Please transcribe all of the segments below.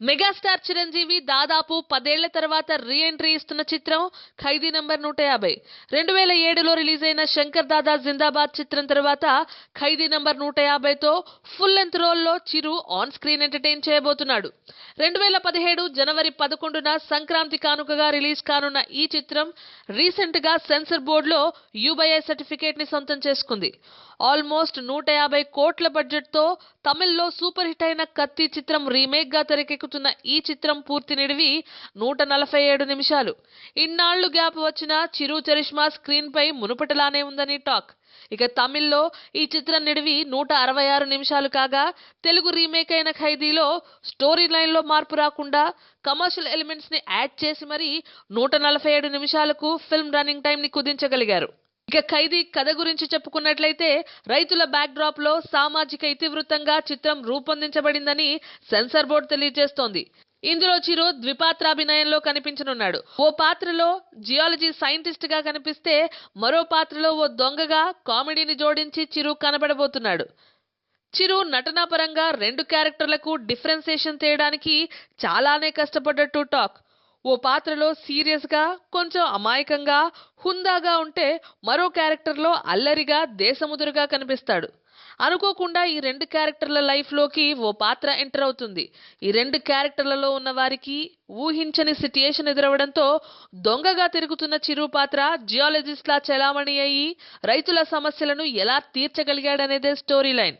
Megastar Chiranjeevi దాదాపు పదేళ్ళ తర్వాత రీ ఎంట్రీ ఇస్తున్న చిత్రం ఖైదీ నంబర్ నూట యాభై. రెండు వేల ఏడులో రిలీజ్ అయిన శంకర్ దాదా జిందాబాద్ చిత్రం తర్వాత ఖైదీ నంబర్ నూట యాభైతో ఫుల్ లెంత్ రోల్లో చిరు ఆన్ స్క్రీన్ ఎంటర్టైన్ చేయబోతున్నాడు. రెండు వేల పదిహేడు జనవరి పదకొండున సంక్రాంతి కానుకగా రిలీజ్ కానున్న ఈ చిత్రం రీసెంట్గా సెన్సర్ బోర్డులో యూబైఐ సర్టిఫికేట్ని సొంతం చేసుకుంది. ఆల్మోస్ట్ నూట యాభై కోట్ల బడ్జెట్తో తమిళ్ళో సూపర్ హిట్ అయిన కత్తి చిత్రం రీమేక్గా దక్కుతున్న ఈ చిత్రం పూర్తి నిడివి నూట నలభై ఏడు నిమిషాలు. ఇన్నాళ్ళు గ్యాప్ వచ్చిన చిరు చరిష్మా స్క్రీన్ పై మునుపటిలానే ఉందని టాక్. ఇక తమిళ్ళో ఈ చిత్రం నిడివి నూట అరవై ఆరు నిమిషాలు కాగా తెలుగు రీమేక్ అయిన ఖైదీలో స్టోరీ లైన్లో మార్పు రాకుండా కమర్షియల్ ఎలిమెంట్స్ని యాడ్ చేసి మరీ నూట నలభై ఏడు నిమిషాలకు ఫిల్మ్ రన్నింగ్ టైం ని కుదించగలిగారు. ఇక ఖైదీ కథ గురించి చెప్పుకున్నట్లయితే రైతుల బ్యాక్ డ్రాప్లో సామాజిక ఇతివృత్తంగా చిత్రం రూపొందించబడిందని సెన్సార్ బోర్డు తెలియజేస్తోంది. ఇందులో చిరు ద్విపాత్రాభినయంలో కనిపించనున్నాడు. ఓ పాత్రలో జియాలజీ సైంటిస్ట్గా కనిపిస్తే మరో పాత్రలో ఓ దొంగగా కామెడీని జోడించి చిరు కనబడబోతున్నాడు. చిరు నటనాపరంగా రెండు క్యారెక్టర్లకు డిఫరెన్సియేషన్ చేయడానికి చాలానే కష్టపడ్డట్టు టాక్. ఓ పాత్రలో సీరియస్గా కొంచెం అమాయకంగా హుందాగా ఉంటే మరో క్యారెక్టర్లో అల్లరిగా దేశముదురుగా కనిపిస్తాడు. అనుకోకుండా ఈ రెండు క్యారెక్టర్ల లైఫ్లోకి ఓ పాత్ర ఎంటర్ అవుతుంది. ఈ రెండు క్యారెక్టర్లలో ఉన్న వారికి ఊహించని సిట్యుయేషన్ ఎదురవడంతో దొంగగా తిరుగుతున్న చిరు పాత్ర జియాలజిస్ట్లా చెలామణి అయ్యి రైతుల సమస్యలను ఎలా తీర్చగలిగాడనేదే story line.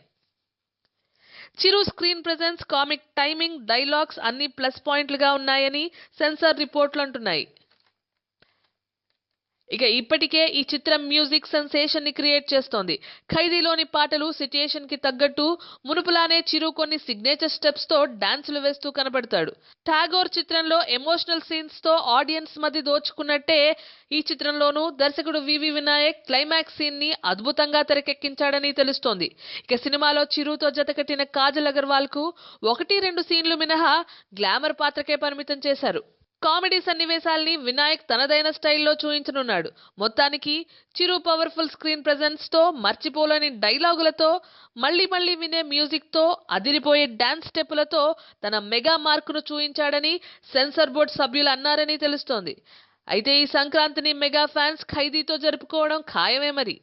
Chiru screen presence comic timing dialogues అన్ని ప్లస్ పాయింట్లుగా ఉన్నాయని సెన్సార్ రిపోర్ట్లు అంటున్నాయి. ఇక ఇప్పటికే ఈ చిత్రం మ్యూజిక్ సెన్సేషన్ని క్రియేట్ చేస్తోంది. ఖైదీలోని పాటలు సిచ్యుయేషన్కి తగ్గట్టు మునుపులానే చిరు కొన్ని సిగ్నేచర్ స్టెప్స్తో డాన్సులు వేస్తూ కనబడతాడు. ఠాగోర్ చిత్రంలో ఎమోషనల్ సీన్స్తో ఆడియన్స్ మధ్య దోచుకున్నట్టే ఈ చిత్రంలోనూ దర్శకుడు వివి వినాయక్ క్లైమాక్స్ సీన్ని అద్భుతంగా తెరకెక్కించాడని తెలుస్తోంది. ఇక సినిమాలో చిరుతో జతకట్టిన కాజల్ అగర్వాల్కు ఒకటి రెండు సీన్లు మినహా గ్లామర్ పాత్రకే పరిమితం చేశారు. కామెడీ సన్నివేశాల్ని వినాయక్ తనదైన స్టైల్లో చూయించనున్నాడు. మొత్తానికి చిరు పవర్ఫుల్ స్క్రీన్ ప్రజెన్స్తో మర్చిపోలేని డైలాగులతో మళ్ళీ మళ్ళీ వినే మ్యూజిక్తో అదిరిపోయే డాన్స్ స్టెప్పులతో తన మెగా మార్కును చూయించాడని సెన్సార్ బోర్డ్ సభ్యులు అన్నారని తెలుస్తోంది. అయితే ఈ సంక్రాంతిని మెగా ఫ్యాన్స్ ఖైదీతో జరుపుకోవడం ఖాయమే మరి.